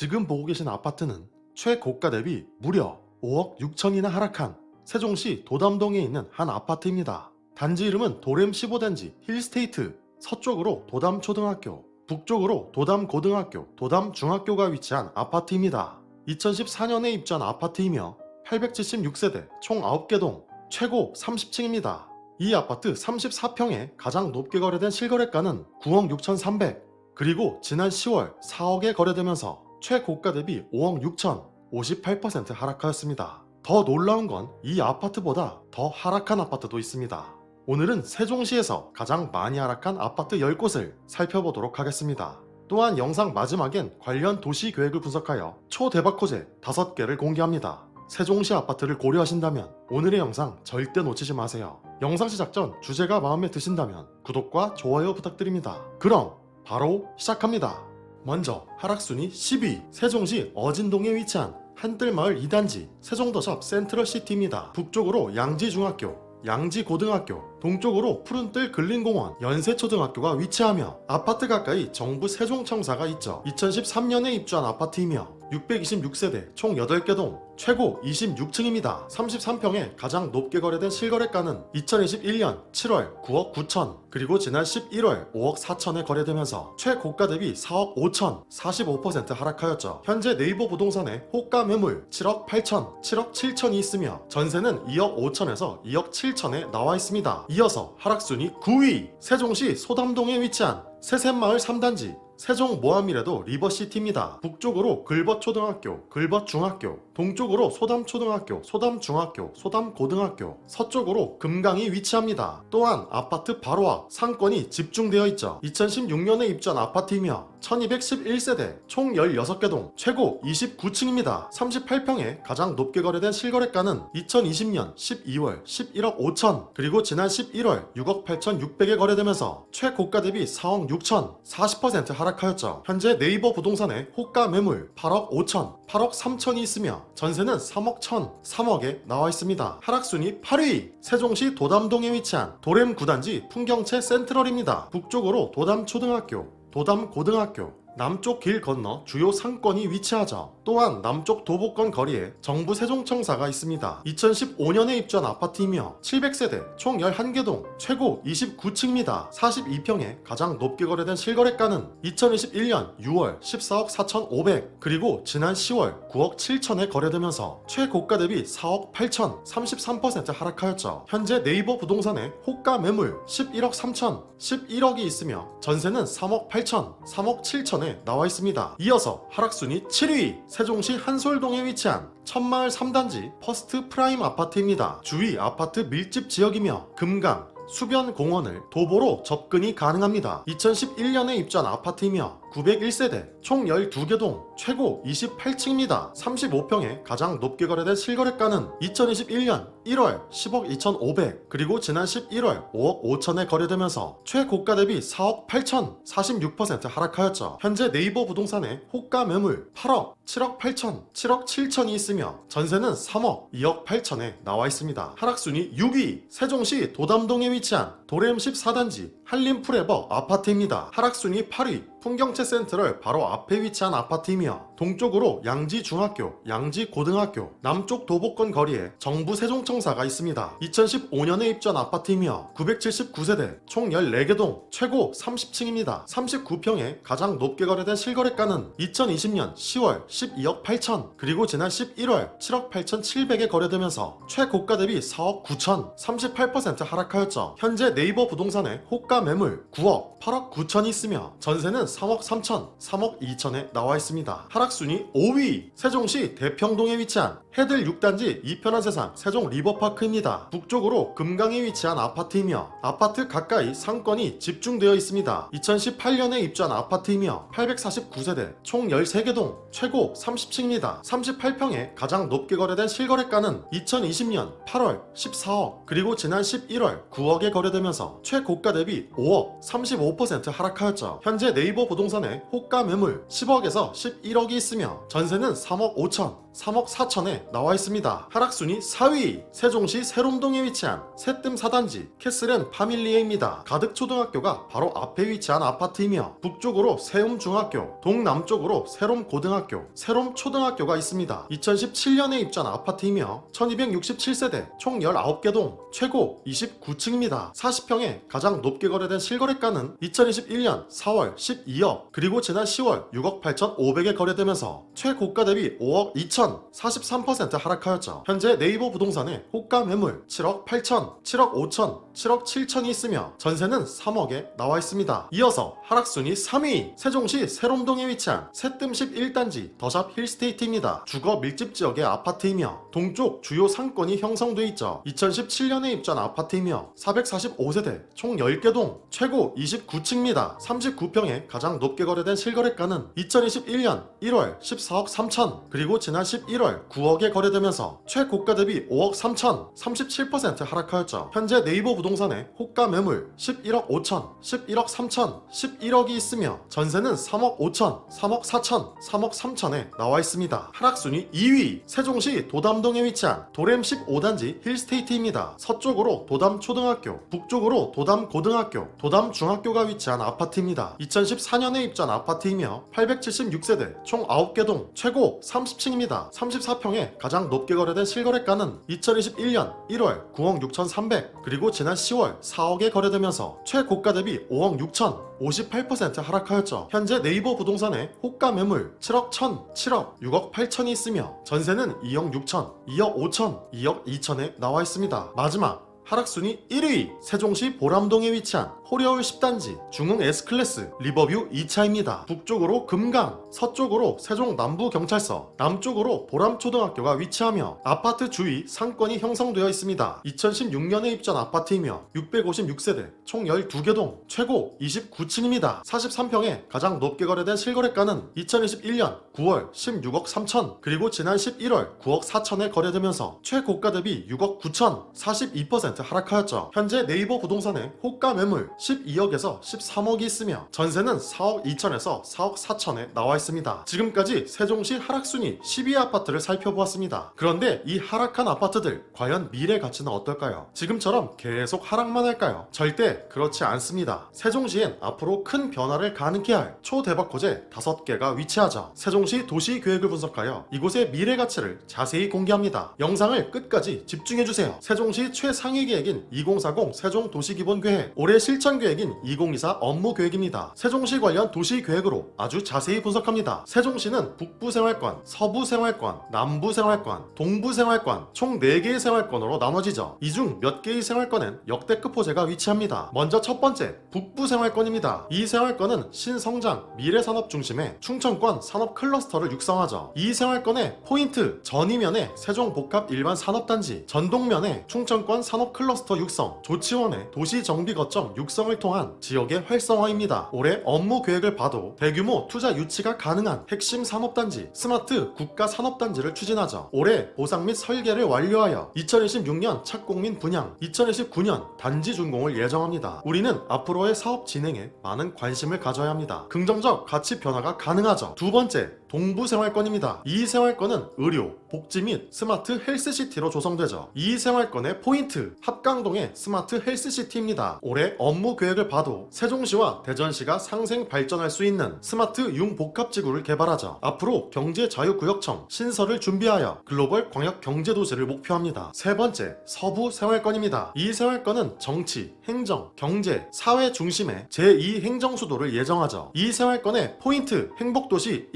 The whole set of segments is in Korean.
지금 보고 계신 아파트는 최고가 대비 무려 5억 6천이나 하락한 세종시 도담동에 있는 한 아파트입니다. 단지 이름은 도렘 15단지 힐스테이트 서쪽으로 도담초등학교 북쪽으로 도담고등학교 도담중학교가 위치한 아파트입니다. 2014년에 입주한 아파트이며 876세대 총 9개 동 최고 30층입니다. 이 아파트 34평에 가장 높게 거래된 실거래가는 9억 6,300 그리고 지난 10월 4억에 거래되면서 최고가 대비 5억 6천 58% 하락하였습니다. 더 놀라운 건 이 아파트보다 더 하락한 아파트도 있습니다. 오늘은 세종시에서 가장 많이 하락한 아파트 10곳을 살펴보도록 하겠습니다. 또한 영상 마지막엔 관련 도시 계획을 분석하여 초대박 호재 5개를 공개합니다. 세종시 아파트를 고려하신다면 오늘의 영상 절대 놓치지 마세요. 영상 시작 전 주제가 마음에 드신다면 구독과 좋아요 부탁드립니다. 그럼 바로 시작합니다. 먼저 하락순위 10위 세종시 어진동에 위치한 한뜰마을 2단지 세종더샵 센트럴시티입니다. 북쪽으로 양지중학교, 양지고등학교, 동쪽으로 푸른뜰 근린공원, 연세초등학교가 위치하며 아파트 가까이 정부 세종청사가 있죠. 2013년에 입주한 아파트이며 626세대 총 8개 동 최고 26층입니다. 33평에 가장 높게 거래된 실거래가는 2021년 7월 9억 9천 그리고 지난 11월 5억 4천에 거래되면서 최고가 대비 4억 5천 45% 하락하였죠. 현재 네이버 부동산에 호가 매물 7억 8천 7억 7천이 있으며 전세는 2억 5천에서 2억 7천에 나와 있습니다. 이어서 하락순위 9위 세종시 소담동에 위치한 세샘마을 3단지 세종 모함이라도 리버시티입니다. 북쪽으로 글벗초등학교, 글벗중학교, 동쪽으로 소담초등학교, 소담중학교, 소담고등학교, 서쪽으로 금강이 위치합니다. 또한 아파트 바로 앞 상권이 집중되어 있죠. 2016년에 입주한 아파트이며 1211세대 총 16개 동 최고 29층입니다. 38평에 가장 높게 거래된 실거래가는 2020년 12월 11억 5천 그리고 지난 11월 6억 8천 6백에 거래되면서 최고가 대비 4억 6천 40% 하락하였죠. 현재 네이버 부동산에 호가 매물 8억 5천 8억 3천이 있으며 전세는 3억 1천 3억에 나와 있습니다. 하락순위 8위 세종시 도담동에 위치한 도렘 9단지 풍경채 센트럴입니다. 북쪽으로 도담 초등학교 도담 고등학교 남쪽 길 건너 주요 상권이 위치하죠. 또한 남쪽 도보권 거리에 정부 세종청사가 있습니다. 2015년에 입주한 아파트이며 700세대 총 11개 동 최고 29층입니다. 42평에 가장 높게 거래된 실거래가는 2021년 6월 14억 4,500 그리고 지난 10월 9억 7천에 거래되면서 최고가 대비 4억 8천 33% 하락하였죠. 현재 네이버 부동산에 호가 매물 11억 3천 11억이 있으며 전세는 3억 8천 3억 7천에 나와 있습니다. 이어서 하락순위 7위 세종시 한솔동에 위치한 천마을 3단지 퍼스트 프라임 아파트입니다. 주위 아파트 밀집 지역이며 금강, 수변 공원을 도보로 접근이 가능합니다. 2011년에 입주한 아파트이며 901세대 총 12개 동 최고 28층입니다. 35평에 가장 높게 거래된 실거래가는 2021년 1월 10억 2,500 그리고 지난 11월 5억 5천에 거래되면서 최고가 대비 4억 8천 46% 하락하였죠. 현재 네이버 부동산에 호가 매물 8억 7억 8천 7억 7천이 있으며 전세는 3억 2억 8천에 나와 있습니다. 하락순위 6위 세종시 도담동에 위치한 도렘 14단지 한림프레버 아파트입니다. 하락순위 8위 풍경채 센터를 바로 앞에 위치한 아파트이며 동쪽으로 양지중학교, 양지고등학교, 남쪽 도보권 거리에 정부 세종청사가 있습니다. 2015년에 입주한 아파트이며 979세대 총 14개 동 최고 30층입니다. 39평에 가장 높게 거래된 실거래가는 2020년 10월 12억 8천 그리고 지난 11월 7억 8천 7백에 거래되면서 최고가 대비 4억 9천 38% 하락하였죠. 현재 네이버 부동산에 호가 매물 9억 8억 9천이 있으며 전세는 3억 3천 3억 2천에 나와 있습니다. 하락 순위 5위 세종시 대평동에 위치한 해들 6단지 이편한 세상 세종 리버파크입니다. 북쪽으로 금강에 위치한 아파트이며 아파트 가까이 상권이 집중되어 있습니다. 2018년에 입주한 아파트이며 849세대 총 13개 동 최고 30층입니다. 38평에 가장 높게 거래된 실거래가는 2020년 8월 14억 그리고 지난 11월 9억에 거래되면서 최고가 대비 5억 35% 하락하였죠. 현재 네이버 부동산에 호가 매물 10억에서 11억이 있으며 전세는 3억 5천 3억 4천에 나와 있습니다. 하락순위 4위 세종시 세롬동에 위치한 새뜸 4단지 캐슬앤 파밀리에입니다. 가득초등학교가 바로 앞에 위치한 아파트이며 북쪽으로 세움중학교, 동남쪽으로 세롬고등학교, 세롬초등학교가 있습니다. 2017년에 입주한 아파트이며 1267세대 총 19개 동 최고 29층입니다. 40평에 가장 높게 거래된 실거래가는 2021년 4월 12억 그리고 지난 10월 6억 8,500에 거래되면서 최고가 대비 5억 2천 43% 하락하였죠. 현재 네이버 부동산에 호가 매물 7억 8천, 7억 5천, 7억 7천이 있으며 전세는 3억에 나와 있습니다. 이어서 하락순위 3위 세종시 세롬동에 위치한 새뜸식 1단지 더샵 힐스테이트입니다. 주거 밀집 지역의 아파트이며 동쪽 주요 상권이 형성돼 있죠. 2017년에 입주한 아파트이며 445세대 총 10개 동 최고 29층입니다. 39평에 가장 높게 거래된 실거래가는 2021년 1월 14억 3천 그리고 지난 11월 9억에 거래되면서 최고가 대비 5억 3천 37% 하락하였죠. 현재 네이버 부동산에 호가 매물 11억 5천, 11억 3천, 11억이 있으며 전세는 3억 5천, 3억 4천, 3억 3천에 나와 있습니다. 하락순위 2위 세종시 도담동에 위치한 도렘 15단지 힐스테이트입니다. 서쪽으로 도담 초등학교, 북쪽으로 도담 고등학교, 도담 중학교가 위치한 아파트입니다. 2014년에 입주한 아파트이며 876세대 총 9개 동 최고 30층입니다. 34평에 가장 높게 거래된 실거래가는 2021년 1월 9억 6,300 그리고 지난 10월 4억에 거래되면서 최고가 대비 5억 6천 58% 하락하였죠. 현재 네이버 부동산에 호가 매물 7억 1천, 7억, 6억 8천이 있으며 전세는 2억 6천, 2억 5천, 2억 2천에 나와 있습니다. 마지막 하락순위 1위 세종시 보람동에 위치한 호려울 10단지 중흥 S클래스 리버뷰 2차입니다. 북쪽으로 금강, 서쪽으로 세종 남부경찰서, 남쪽으로 보람초등학교가 위치하며 아파트 주위 상권이 형성되어 있습니다. 2016년에 입주한 아파트이며 656세대 총 12개 동 최고 29층입니다. 43평에 가장 높게 거래된 실거래가는 2021년 9월 16억 3천 그리고 지난 11월 9억 4천에 거래되면서 최고가 대비 6억 9천 42% 하락하였죠. 현재 네이버 부동산에 호가 매물 12억에서 13억이 있으며 전세는 4억 2천에서 4억 4천에 나와 있습니다. 지금까지 세종시 하락순위 12위 아파트를 살펴보았습니다. 그런데 이 하락한 아파트들 과연 미래 가치는 어떨까요? 지금처럼 계속 하락만 할까요? 절대 그렇지 않습니다. 세종시엔 앞으로 큰 변화를 가능케 할 초대박 호재 5개가 위치하죠. 세종시 도시 계획을 분석하여 이곳의 미래 가치를 자세히 공개합니다. 영상을 끝까지 집중해주세요. 세종시 최상위 계획인 2040 세종 도시기본계획, 올해 실천 계획인 2024 업무 계획입니다. 세종시 관련 도시 계획으로 아주 자세히 분석합니다. 세종시는 북부 생활권, 서부 생활권, 남부 생활권, 동부 생활권 총 4개의 생활권으로 나눠지죠. 이 중 몇 개의 생활권엔 역대급 호재가 위치합니다. 먼저 첫 번째, 북부 생활권입니다. 이 생활권은 신성장, 미래산업 중심의 충청권 산업 클러스터를 육성하죠. 이 생활권의 포인트, 전이면에 세종복합 일반 산업단지, 전동면에 충청권 산업 클러스터 육성, 조치원의 도시 정비 거점 육성 을 통한 지역의 활성화입니다. 올해 업무 계획을 봐도 대규모 투자 유치가 가능한 핵심 산업단지, 스마트 국가 산업단지를 추진하죠. 올해 보상 및 설계를 완료하여 2026년 착공민 분양, 2029년 단지 준공을 예정합니다. 우리는 앞으로의 사업 진행에 많은 관심을 가져야 합니다. 긍정적 가치 변화가 가능하죠. 두 번째, 동부 생활권입니다. 이 생활권은 의료, 복지 및 스마트 헬스시티로 조성되죠. 이 생활권의 포인트, 합강동의 스마트 헬스시티입니다. 올해 업무 계획을 봐도 세종시와 대전시가 상생 발전할 수 있는 스마트 융복합지구를 개발하죠. 앞으로 경제자유구역청 신설을 준비하여 글로벌 광역 경제도시를 목표합니다. 세 번째, 서부 생활권입니다. 이 생활권은 정치, 행정, 경제, 사회 중심의 제2 행정수도를 예정하죠. 이 생활권의 포인트, 행복도시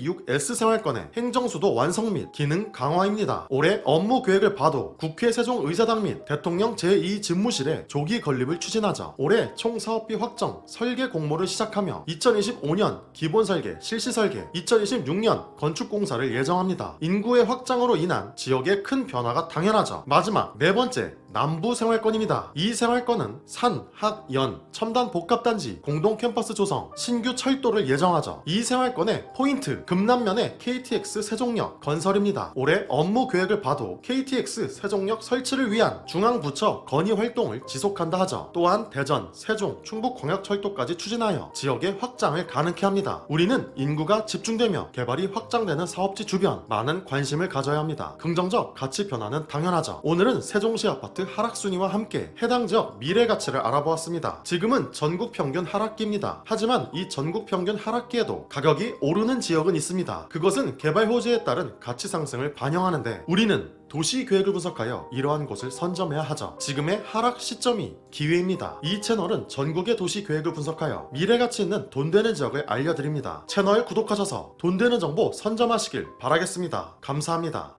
126S 생활권의 행정수도 완성 및 기능 강화입니다. 올해 업무 계획을 봐도 국회 세종의사당 및 대통령 제2집무실에 조기 건립을 추진하죠. 올해 총 사업비 확정, 설계 공모를 시작하며 2025년 기본 설계, 실시 설계, 2026년 건축 공사를 예정합니다. 인구의 확장으로 인한 지역의 큰 변화가 당연하죠. 마지막 네 번째 남부 생활권입니다. 이 생활권은 산, 학, 연, 첨단 복합단지, 공동 캠퍼스 조성, 신규 철도를 예정하죠. 이 생활권의 포인트, 금남면의 KTX 세종역 건설입니다. 올해 업무 계획을 봐도 KTX 세종역 설치를 위한 중앙부처 건의 활동을 지속한다 하죠. 또한 대전, 세종, 충북 광역철도까지 추진하여 지역의 확장을 가능케 합니다. 우리는 인구가 집중되며 개발이 확장되는 사업지 주변 많은 관심을 가져야 합니다. 긍정적 가치 변화는 당연하죠. 오늘은 세종시 아파트 하락 순위와 함께 해당 지역 미래 가치를 알아보았습니다. 지금은 전국 평균 하락기입니다. 하지만 이 전국 평균 하락기에도 가격이 오르는 지역은 있습니다. 그것은 개발 호재에 따른 가치 상승을 반영하는데 우리는 도시 계획을 분석하여 이러한 곳을 선점해야 하죠. 지금의 하락 시점이 기회입니다. 이 채널은 전국의 도시 계획을 분석하여 미래 가치 있는 돈 되는 지역을 알려드립니다. 채널 구독하셔서 돈 되는 정보 선점하시길 바라겠습니다. 감사합니다.